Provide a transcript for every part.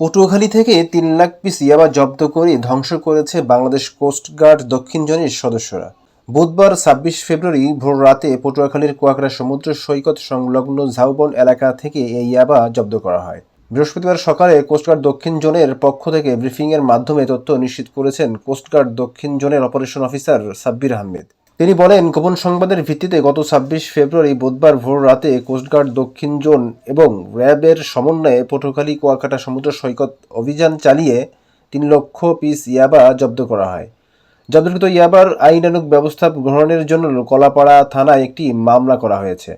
পটুয়াখালী থেকে তিন লাখ পিস ইয়াবা জব্দ করে ধ্বংস করেছে বাংলাদেশ কোস্টগার্ড দক্ষিণ জোনের সদস্যরা। বুধবার ছাব্বিশ ফেব্রুয়ারি ভোর রাতে পটুয়াখালীর কুয়াকাটা সমুদ্র সৈকত সংলগ্ন ঝাউবন এলাকা থেকে এই ইয়াবা জব্দ করা হয়। বৃহস্পতিবার সকালে কোস্টগার্ড দক্ষিণ জোনের পক্ষ থেকে ব্রিফিংয়ের মাধ্যমে তথ্য নিশ্চিত করেছেন কোস্টগার্ড দক্ষিণ জোনের অপারেশন অফিসার সাব্বির আহমেদ। তিনি বলেন, গোপন সংবাদের ভিত্তিতে গত ছাব্বিশ ফেব্রুয়ারি বুধবার ভোর রাতে কোস্টগার্ড দক্ষিণ জোন এবং র্যাবের সমন্বয়ে পটুয়াখালী কুয়াকাটা সমুদ্র সৈকত অভিযান চালিয়ে তিন লক্ষ পিস ইয়াবা জব্দ করা হয়। জব্দকৃত ইয়াবার আইনানুগ ব্যবস্থা গ্রহণের জন্য কলাপাড়া থানায় একটি মামলা করা হয়েছে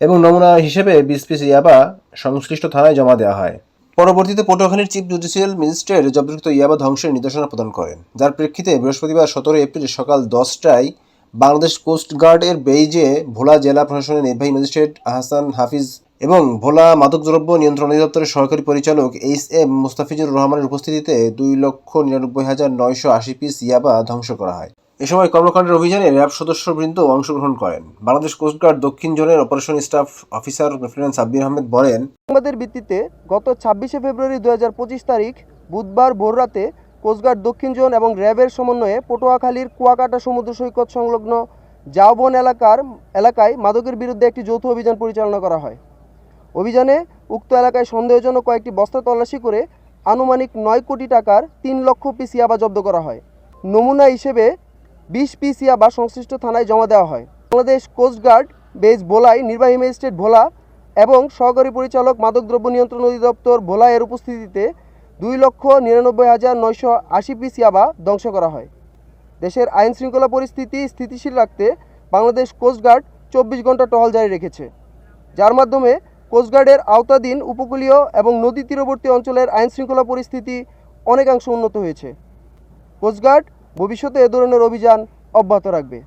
এবং নমুনা হিসেবে বিশ পিস ইয়াবা সংশ্লিষ্ট থানায় জমা দেওয়া হয়। পরবর্তীতে পটুয়াখালীর চিফ জুডিশিয়াল ম্যাজিস্ট্রেট জব্দকৃত ইয়াবা ধ্বংসের নির্দেশনা প্রদান করেন। যার প্রেক্ষিতে বৃহস্পতিবার সতেরো এপ্রিল সকাল দশটায় বাংলাদেশ কোস্ট গার্ডের বেইজে ভোলা জেলা প্রশাসনের নির্বাহী ম্যাজিস্ট্রেট আহসান হাফিজ এবং ভোলা মাদকদ্রব্য নিয়ন্ত্রণ অধিদপ্তরের সহকারী পরিচালক এইচ এম মুস্তাফিজুর রহমানের উপস্থিতিতে দুই লক্ষ নিরানব্বই হাজার নয়শো আশি পিস ইয়াবা ধ্বংস করা হয়। এ সময় কর্মকাণ্ডের অভিযানে র্যাব সদস্যবৃন্দ অংশগ্রহণ করেন। বাংলাদেশ কোস্টগার্ড দক্ষিণ জোনের operation staff officer lieutenant Sabbir Ahmed বলেন, সংবাদের ভিত্তিতে গত ছাব্বিশে ফেব্রুয়ারি দু হাজার পঁচিশ তারিখ বুধবার ভোররাতে কোস্টগার্ড দক্ষিণ জোন এবং র্যাবের সমন্বয়ে পটুয়াখালীর কুয়াকাটা সমুদ্র সৈকত সংলগ্ন জাওবন এলাকার এলাকায় মাদকের বিরুদ্ধে একটি যৌথ অভিযান পরিচালনা করা হয়। অভিযানে উক্ত এলাকায় সন্দেহজনক কয়েকটি বস্তা তল্লাশি করে আনুমানিক নয় কোটি টাকার তিন লক্ষ পিস ইয়াবা জব্দ করা হয়। নমুনা হিসেবে বিশ পিস ইয়াবা সংশ্লিষ্ট থানায় জমা দেওয়া হয়। বাংলাদেশ কোস্টগার্ড বেজ ভোলাই নির্বাহী ম্যাজিস্ট্রেট ভোলা এবং সহকারী পরিচালক মাদকদ্রব্য নিয়ন্ত্রণ অধিদপ্তর ভোলা এর উপস্থিতিতে দুই লক্ষ নিরানব্বই হাজার নয়শো আশি পিস ইয়াবা ধ্বংস করা হয়। দেশের আইন শৃঙ্খলা পরিস্থিতি স্থিতিশীল রাখতে বাংলাদেশ কোস্টগার্ড চব্বিশ ঘণ্টা টহল জারি রেখেছে। যার মাধ্যমে কোস্টগার্ডের আওতাধীন উপকূলীয় এবং নদী তীরবর্তী অঞ্চলের আইন শৃঙ্খলা পরিস্থিতি অনেকাংশ উন্নত হয়েছে। কোস্টগার্ড ভবিষ্যতে এ ধরনের অভিযান অব্যাহত রাখবে।